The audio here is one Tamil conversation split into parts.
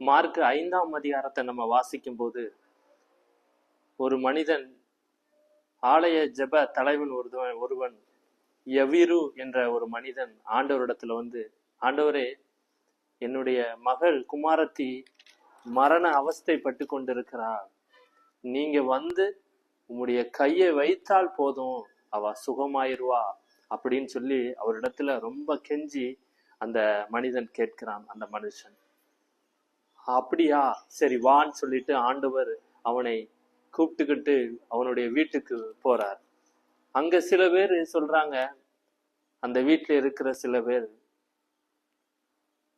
மார்க் ஐந்தாம் அதிகாரத்தை நம்ம வாசிக்கும் போது ஒரு மனிதன் ஆலய ஜெப தலைவன் ஒருவன் ஒருவன் எவிரு என்ற ஒரு மனிதன் ஆண்டவரிடத்துல வந்து ஆண்டவரே என்னுடைய மகள் குமாரத்தி மரண அவஸ்தைப்பட்டு கொண்டிருக்கிறாள். நீங்க வந்து உங்களுடைய கையை வைத்தால் போதும் அவ சுகமாயிருவா அப்படின்னு சொல்லி அவரிடத்துல ரொம்ப கெஞ்சி அந்த மனிதன் கேட்கிறான் அந்த மனுஷன். அப்படியா? சரி வான்னு சொல்லிட்டு ஆண்டவர் அவனை கூப்பிட்டுக்கிட்டு அவனுடைய வீட்டுக்கு போறார். அங்க சில பேர் சொல்றாங்க அந்த வீட்டுல இருக்கிற சில பேர்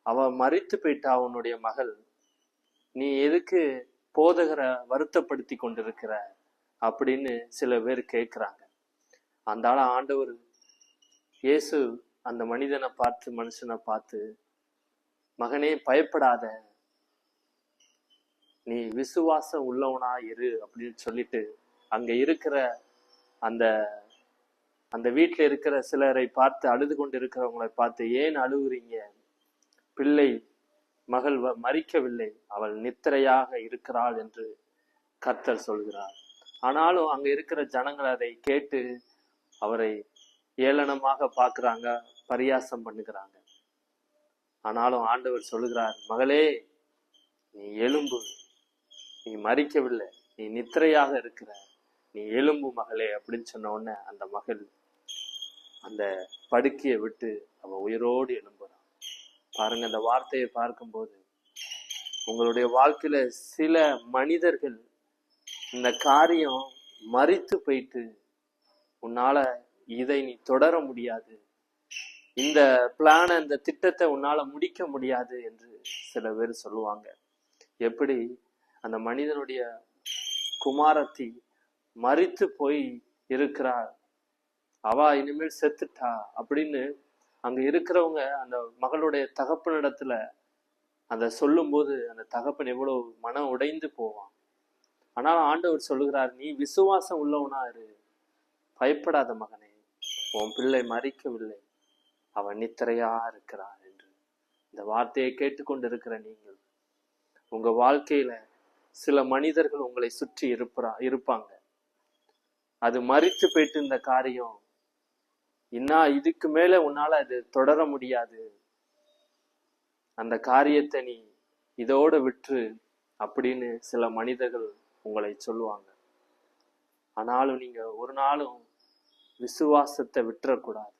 அவ மறித்து போயிட்டா அவனுடைய மகள் நீ எதுக்கு போதகரை வருத்தப்படுத்தி கொண்டிருக்கிற? அப்படின்னு சில பேர் கேட்குறாங்க அந்த ஆண்டவர் இயேசு அந்த மனிதனை பார்த்து மனுஷனை பார்த்து மகனே பயப்படாத. நீ விசுவாசம் உள்ளவனா இரு அப்படின்னு சொல்லிட்டு அங்க இருக்கிற அந்த அந்த வீட்டில் இருக்கிற சிலரை பார்த்து அழுது கொண்டு இருக்கிறவங்களை பார்த்து ஏன் அழுகுறீங்க பிள்ளை மகள் வ- அவள் நித்திரையாக இருக்கிறாள் என்று கர்த்தர் சொல்கிறார். ஆனாலும் அங்க இருக்கிற ஜனங்கள் அதை கேட்டு அவரை ஏளனமாக பார்க்குறாங்க பரியாசம் பண்ணுகிறாங்க. ஆனாலும் ஆண்டவர் சொல்லுகிறார் மகளே நீ எலும்பு நீ மறிக்கவில்லை. நீ நித்திரையாக இருக்கிற. நீ எலும்பு மகளே அப்படின்னு சொன்ன உடனே அந்த மகள் அந்த படுக்கையை விட்டு அவ உயிரோடு எழும்புறான் பாருங்க அந்த வார்த்தையை பார்க்கும்போது உங்களுடைய வாழ்க்கையில சில மனிதர்கள் இந்த காரியம் மறித்து போயிட்டு உன்னால இதை நீ தொடர முடியாது. இந்த பிளான இந்த திட்டத்தை உன்னால முடிக்க முடியாது என்று சில பேர் சொல்லுவாங்க. எப்படி? அந்த மனிதனுடைய குமாரத்தி மறித்து போய் இருக்கிறாள். அவ இனிமேல் செத்துட்டா அப்படின்னு அங்க இருக்கிறவங்க அந்த மகளுடைய தகப்பனிடத்துல அந்த சொல்லும்போது அந்த தகப்பன் எவ்வளவு மனம் உடைந்து போவான். ஆனால் ஆண்டவர் சொல்லுகிறார் நீ விசுவாசம் உள்ளவனா இரு. பயப்படாத மகனே உன் பிள்ளை மறிக்கவில்லை அவன் நித்திரையா இருக்கிறார் என்று. இந்த வார்த்தையை கேட்டுக்கொண்டிருக்கிற நீங்கள் உங்க வாழ்க்கையில சில மனிதர்கள் உங்களை சுற்றி இருப்பா இருப்பாங்க. அது மறித்து போயிட்டு இந்த காரியம் இன்னும் இதுக்கு மேல உன்னால அது தொடர முடியாது. அந்த காரியத்தை நீ இதோட விட்டுரு அப்படின்னு சில மனிதர்கள் உங்களை சொல்லுவாங்க. ஆனாலும் நீங்க ஒரு நாளும் விசுவாசத்தை விட்டுறக்கூடாது.